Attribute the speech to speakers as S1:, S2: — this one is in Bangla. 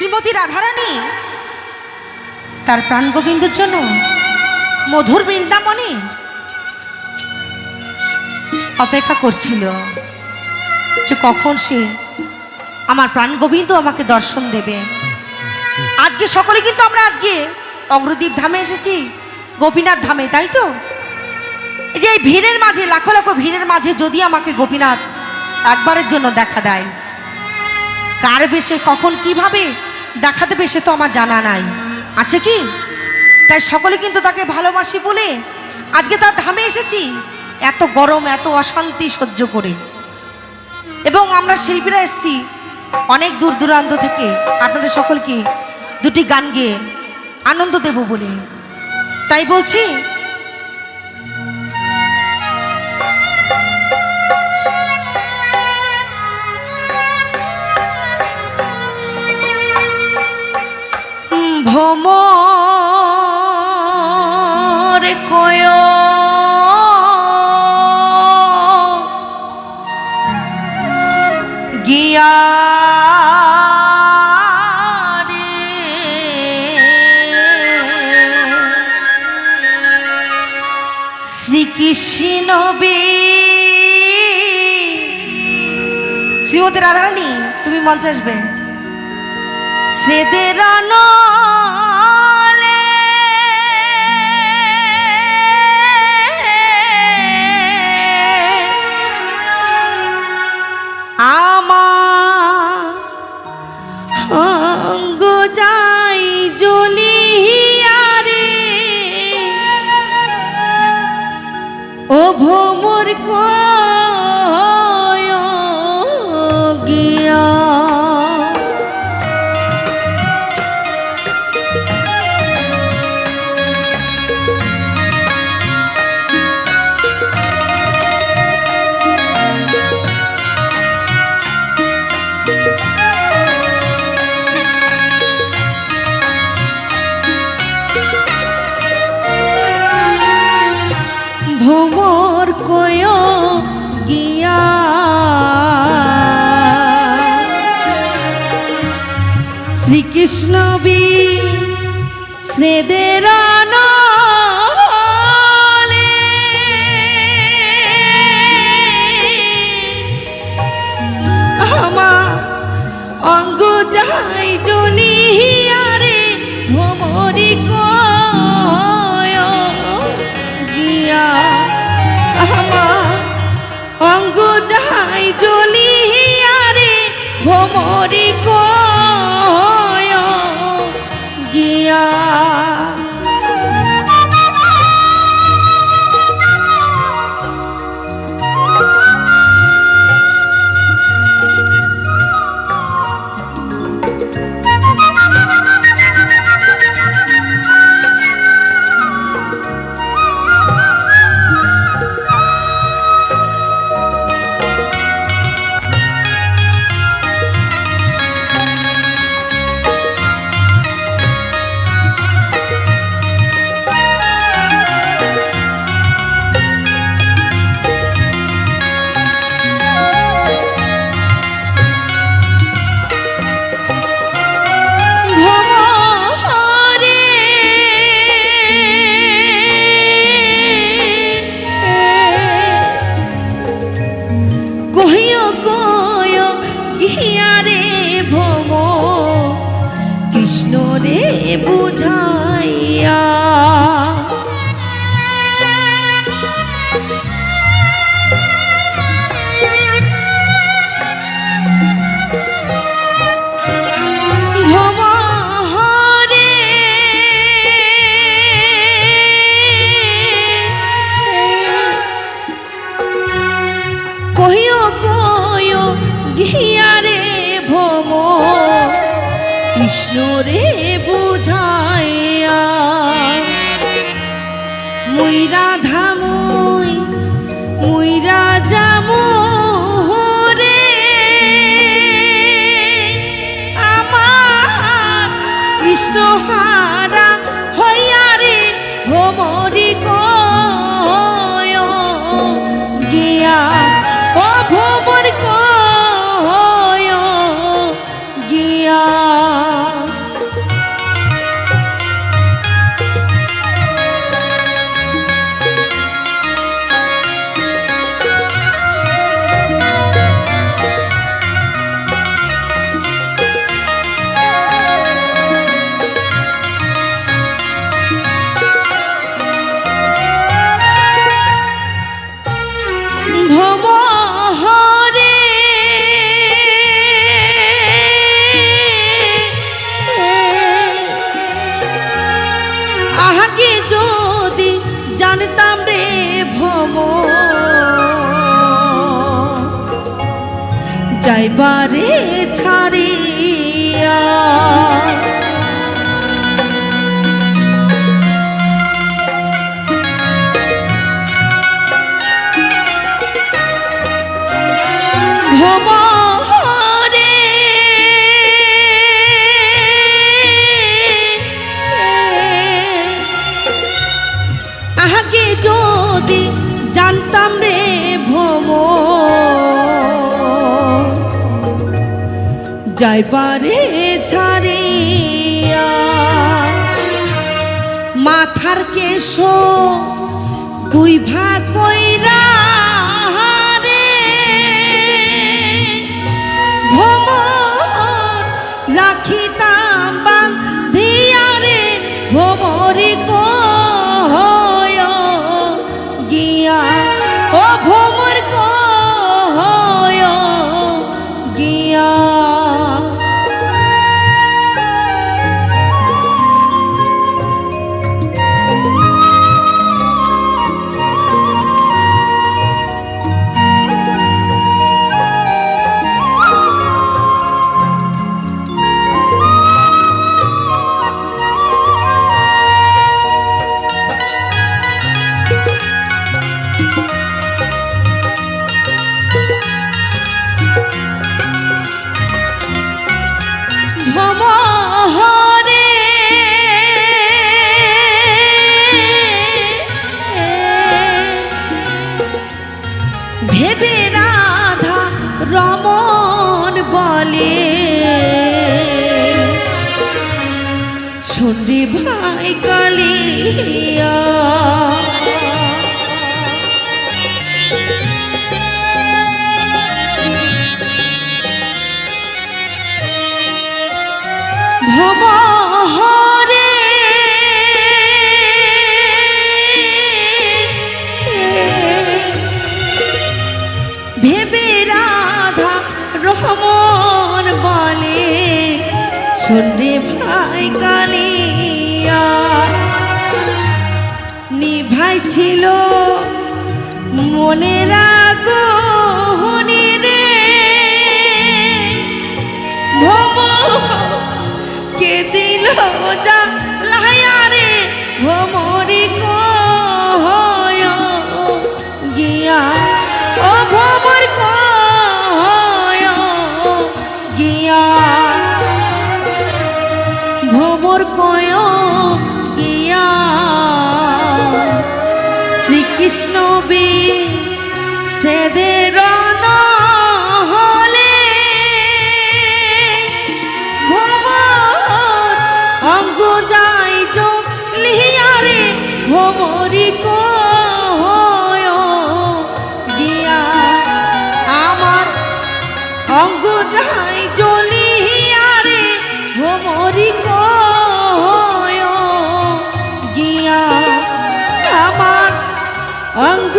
S1: শ্রীমতী রাধারানী? তার প্রাণ গোবিন্দর জন্য মধুর বৃন্দাবনে অপেক্ষা করছিল যে কখন সে আমার প্রাণ গোবিন্দ আমাকে দর্শন দেবে। আজকে সকলে কিন্তু আমরা আজকে অগ্রদীপ ধামে এসেছি, গোপীনাথ ধামে, তাই তো? এই যে এই ভিড়ের মাঝে, লাখো লাখো ভিড়ের মাঝে যদি আমাকে গোপীনাথ একবারের জন্য দেখা দেয়, কার বেশে, কখন, কীভাবে দেখা দেবে সে তো আমার জানা নাই। আছে কি? তাই সকলে কিন্তু তাকে ভালোবাসি বলে আজকে তার ধামে এসেছি। এত গরম, এত অশান্তি সহ্য করে। এবং আমরা শিল্পীরা এসেছি অনেক দূর দূরান্ত থেকে। আপনাদের সকলকে দুটি গান গেয়ে আনন্দ দেব বলে। তাই বলছি কয় গিয়া শ্রীকৃষ্ণ শ্রীমতী রাধারানী তুমি মঞ্চে আসবে। স্রেদের শ্রীকৃষ্ণ বি শ্রেদের নলে আমার অঙ্গ যাই জ্বলিয়া রে ভোমরি গিয়া। আমার অঙ্গ যাই জ্বলিয়া রে ভোমরি কয় কহিও কয় ঘিয়ারে ভম কৃষ্ণ রে জানতাম রে ভম। যাইবারে ছাড়িয়া। ভ্রমরে যাইবারে ছাড়িয়া। মাথার কেশ দুই ভাগ ভবহরে ভেবে রাধা রহমন বলে ছিল মনের আগুনে রে। ভব কে দিল যা লাহায়া রে ভমরি কয় গিয়া। কয় শ্রীকৃষ্ণ বি সেদের হলে অঙ্গ যাই লিয়ারে ভমরি কয় গিয়া। আমার অঙ্গ